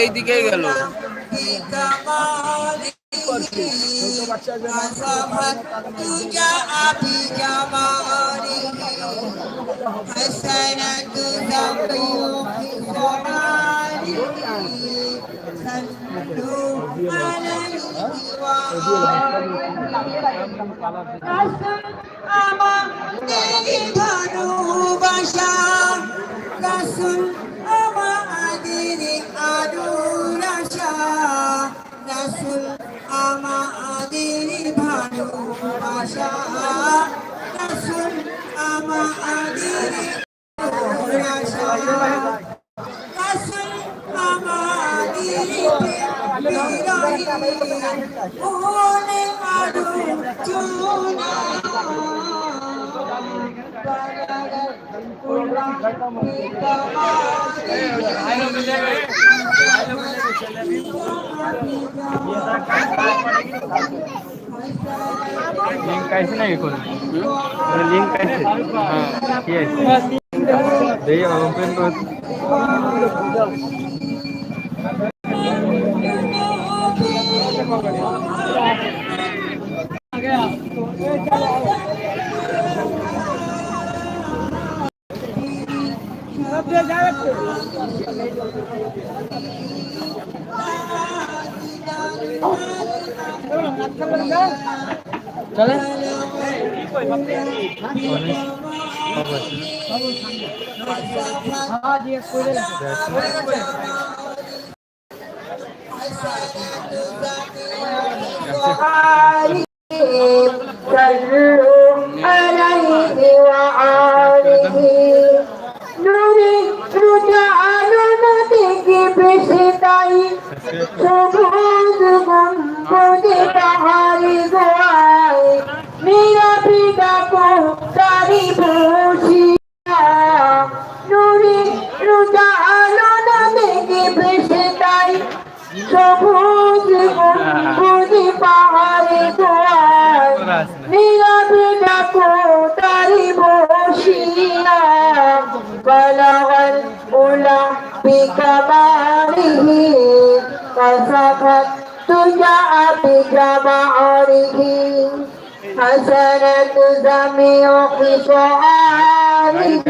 এই দিকেই গেল ভালোবাসা রাসুল আমাদের আদুর আশা রাসুল আমাদের ভালোবাসা রাসুল আমাদের আদুর আশা রাসুল আমাদের মনে আরো চুনা লিঙ্ক আছে না এখন লিঙ্ক আছে হ্যাঁ কি আছে দেই চলে হ্যাঁ করে بجماله حسنة جميع خصاله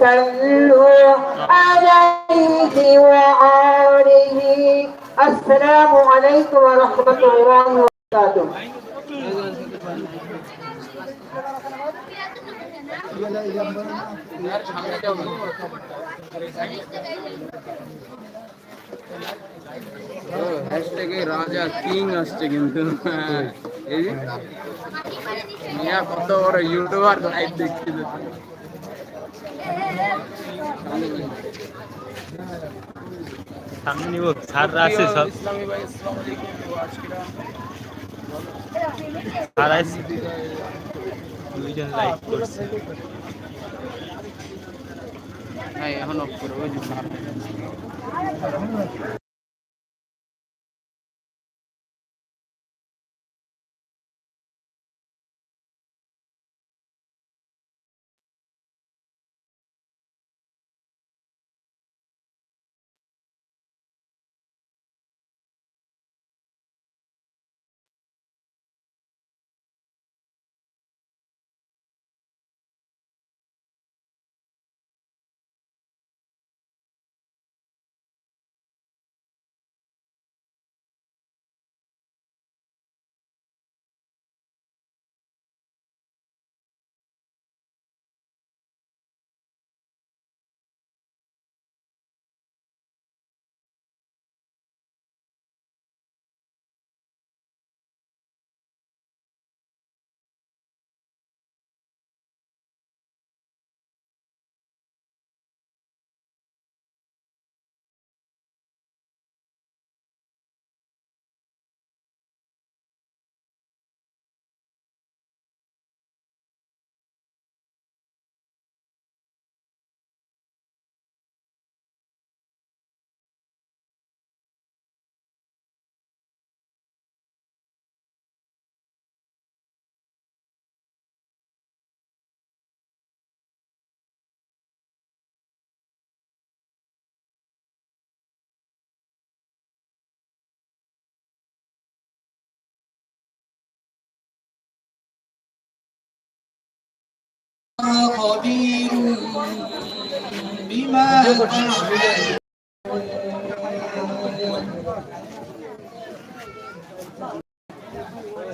صلوا عليه وآله. السلام عليكم ورحمة الله وبركاته. হ্যাশট্যাগে রাজা কিং আসছে কিন্তু। হ্যাঁ, এই মিয়া কত বড় ইউটিউবার লাইভ দেখছি তো। সামনে নিব স্যার আছে সব। ইসলামী ভাই আসসালামু আলাইকুম তো স্যার আছে। দুইজন লাইক করছে। হ্যাঁ এখন অফ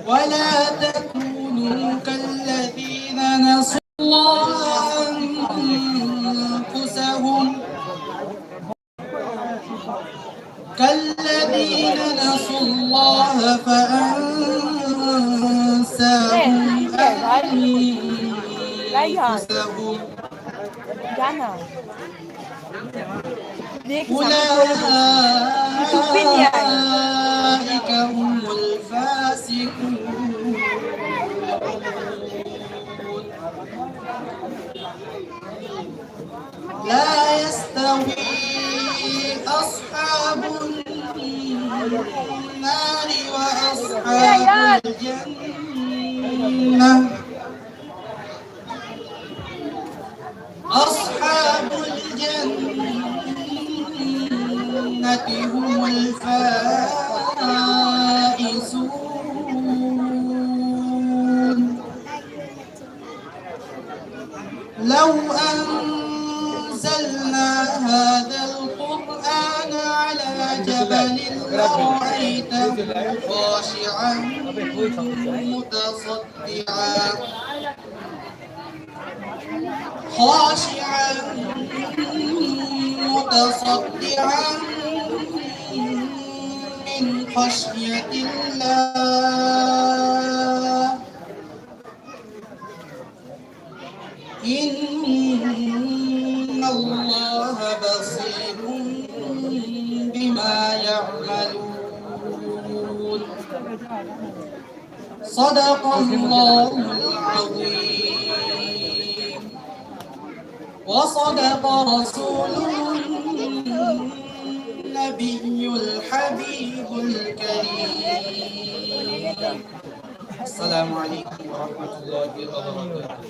ولا تكونوا كالذين نسوا الله أنفسهم. كالذين نسوا الله فأنساهم أنفسهم. أولئك هم الفاسقون. لا يستوي أصحاب النار وأصحاب الجنة. أصحاب الجنة هم الفائزون. إن الله بصير بما يعملون. صدق الله العظيم. وصدق رسوله النبي الحبيب الكريم. السلام عليكم ورحمة الله وبركاته.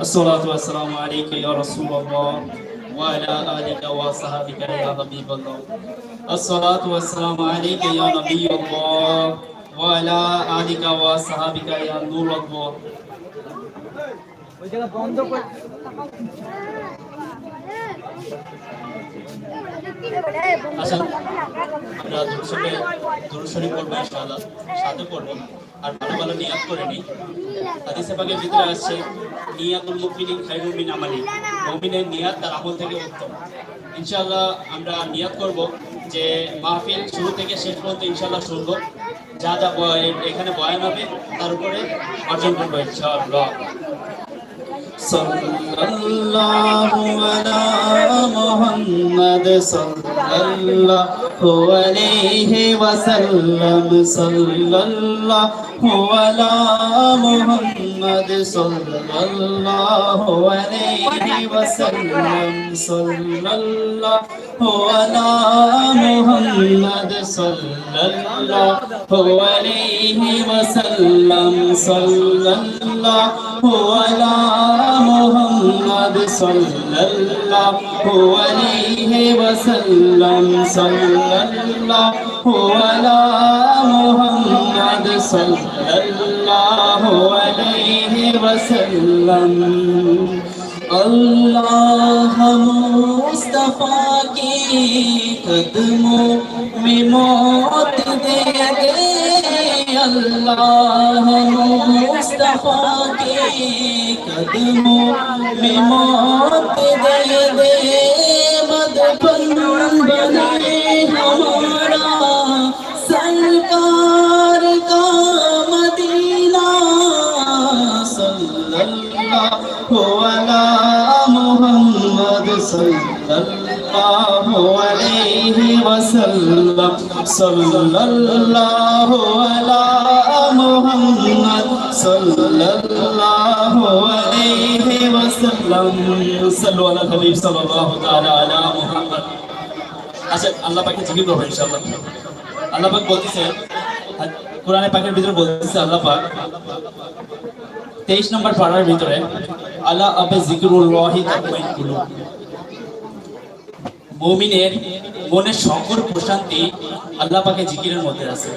الصلاة والسلام عليك يا رسول الله وعلى آلك وصحبك يا حبيب الله الصلاة والسلام عليك يا نبي الله وعلى آلك وصحبك يا نور الله ওই জায়গা বন্ধ করে আমালি থেকে উত্তম। ইনশাআল্লাহ আমরা নিয়াত করব যে মাহফিল শুরু থেকে শেষ পর্যন্ত ইনশাআল্লাহ শুনব যা যা এখানে বয়ান হবে। তার উপরে অর্জন করব ইনশাআল্লাহ। সাল্লাল্লাহু আলা মুহাম্মদ সাল্লাল্লাহু আলাইহি ওয়াসাল্লাম সাল্লাল্লাহু আলা মুহাম্মদ সাল্লাল্লাহু আলাইহি ওয়াসাল্লাম, সাল্লাল্লাহু আলা মুহাম্মদ সাল্লাল্লাহু আলাইহি ওয়াসাল্লাম, সাল্লাল্লাহু আলা মুহাম্মদ সাল্লাল্লাহু আলাইহি ওয়াসাল্লাম, সাল্লাল্লাহু আলা মুহাম্মদ সাল্লাল্লাহু আলাইহি ওয়াসাল্লাম وسلم اللہ مصطفیٰ کی قدموں میں موت دے دے اللہ مصطفیٰ کی قدموں میں موت دے دے مدفن بنے وعلى محمد صلى الله عليه وسلم صلى الله على محمد صلى الله عليه وسلم صلوا على الحبيب صلى الله تعالى على محمد আচ্ছা আল্লাহ পাকে জিকির করব ইনশাআল্লাহ আল্লাহ পাক বলতেছে কোরআনে পাকের ভিতরে বলতেছে আল্লাহ পাক তেইশ নম্বর পাড়ার ভিতরে আল্লাহ আবে জিকিরুল রহি তাকমাইন কুলুব মুমিনের মনের সকল প্রশান্তি আল্লাহ পাকে জিকিরের মধ্যে আছে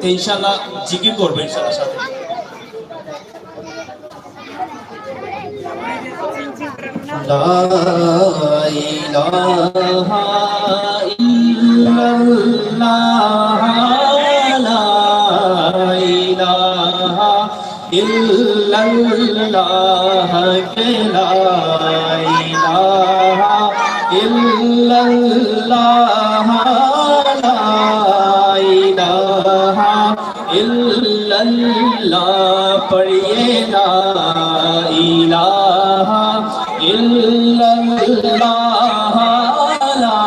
তো ইনশাআল্লাহ জিকির করবে ইনশাআল্লাহ সাথে لا إله إلا الله لا إله إلا illallah ke la ilaha illallah la ilaha illallah padhiye la ilaha illallah la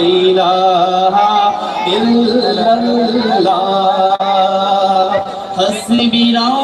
ilaha illallah hasbi rabb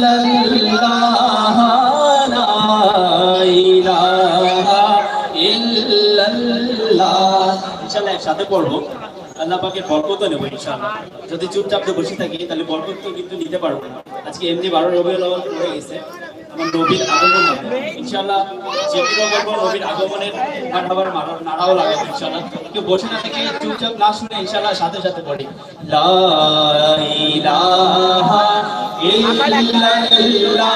একসাথে পড়ব। আল্লাহ পাকের বরকত নেব ইনশাআল্লাহ। যদি চুপচাপ তো বসে থাকি তাহলে বরকত তো কিন্তু নিতে পারব না। আজকে এমনি বারো রবিউল আউয়াল পড়ে গেছে। আমার নবীর আগমন হবে। ইনশাআল্লাহ যেগুলো বলব নবীর আগমনের আবার মারা নাড়াও লাগাবো ইনশাআল্লাহ। কেউ বসে না থেকে চুপচাপ না শুনে ইনশাআল্লাহ সাথে সাথে পড়ি। লা ইলাহা ইল্লাল্লাহ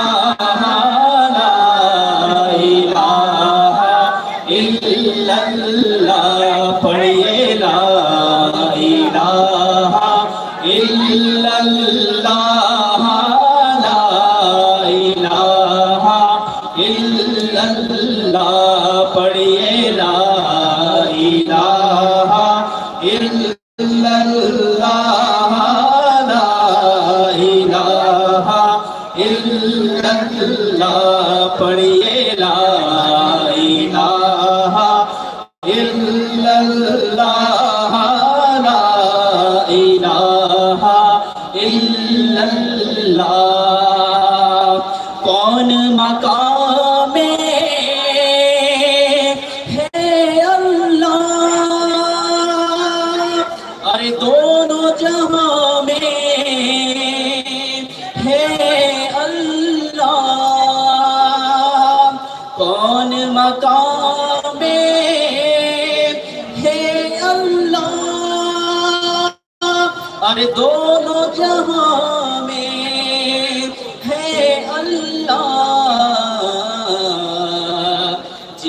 ইল্লাল্লাহ।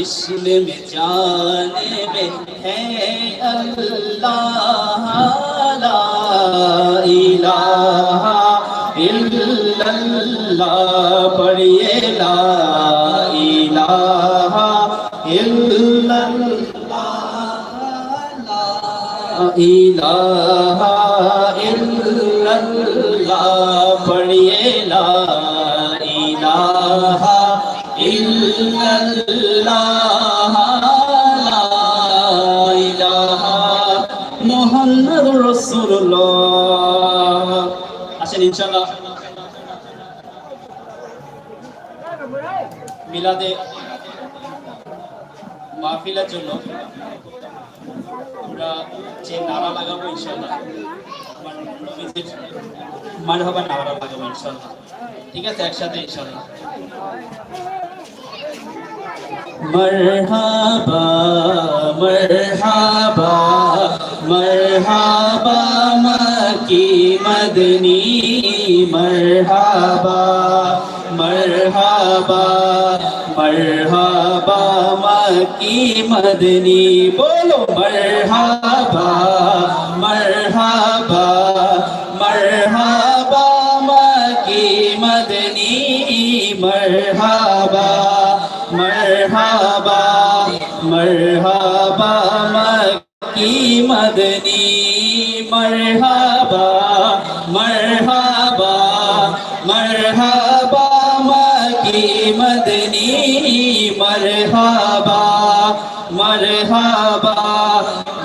মুসলিম জানবে, হে আল্লাহ, লা ইলাহা ইল্লাল্লাহ, পড়িয়ে লা ইলাহা ইল্লাল্লাহ লা ইলাহা ইল্লাল্লাহ পড়িয়ে লা ইলাহা ইল্লাল্লাহ আসেন মিলাদে মাহফিলের জন্য আমরা যে নারা লাগাবো ইনশাল্লাহ নবীজির মারহাবা নারা লাগাবো ঠিক আছে? একসাথে ইনশাল্লাহ মরহাবা মরহাবা মরহাবা মকি মদনী মরহাবা মরহাবা মরহাবা মকি মদনী বলো মরহাবা মরহাবা मरहबा मक्की मदनी मरहबा मरहबा मरहबा मक्की मदनी मरहबा मरहबा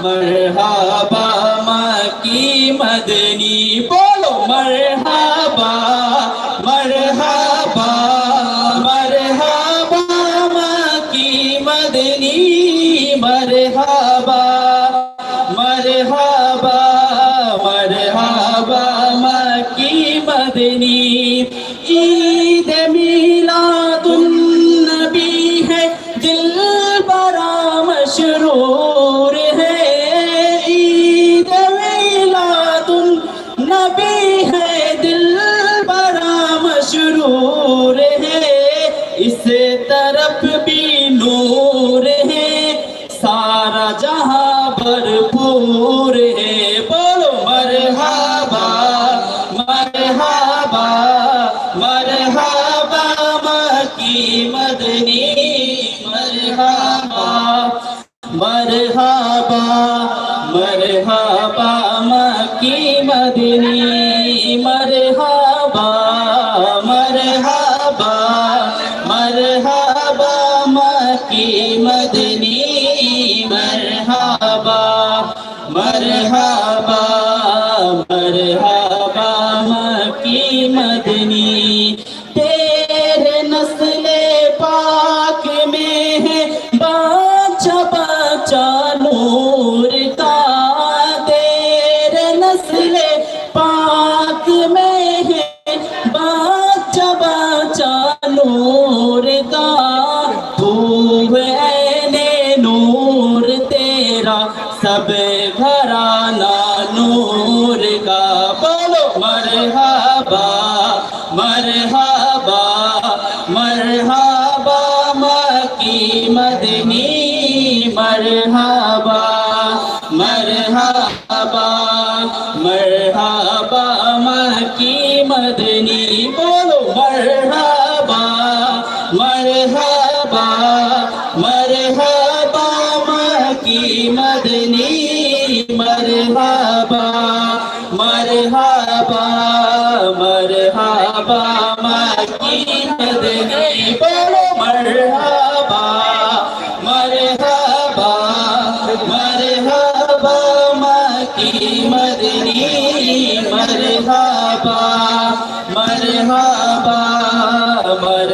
मरहबा मक्की मदनी बोलो मरहबा तरफ भी नूर है सारा जहां भरपूर है बोलो मरहबा मरहबा मरहबा मकी मदनी मरहबा मरहबा मरहबा मकी मदनी मकी मदनी मरहबा मरहबा मरहबा मकी मदनी, बोलो मरहबा मरहबा मरहबा मकी मदनी मरहबा मरहबा मरहबा मकी मदनी मदनी मरहबा मरहबा मर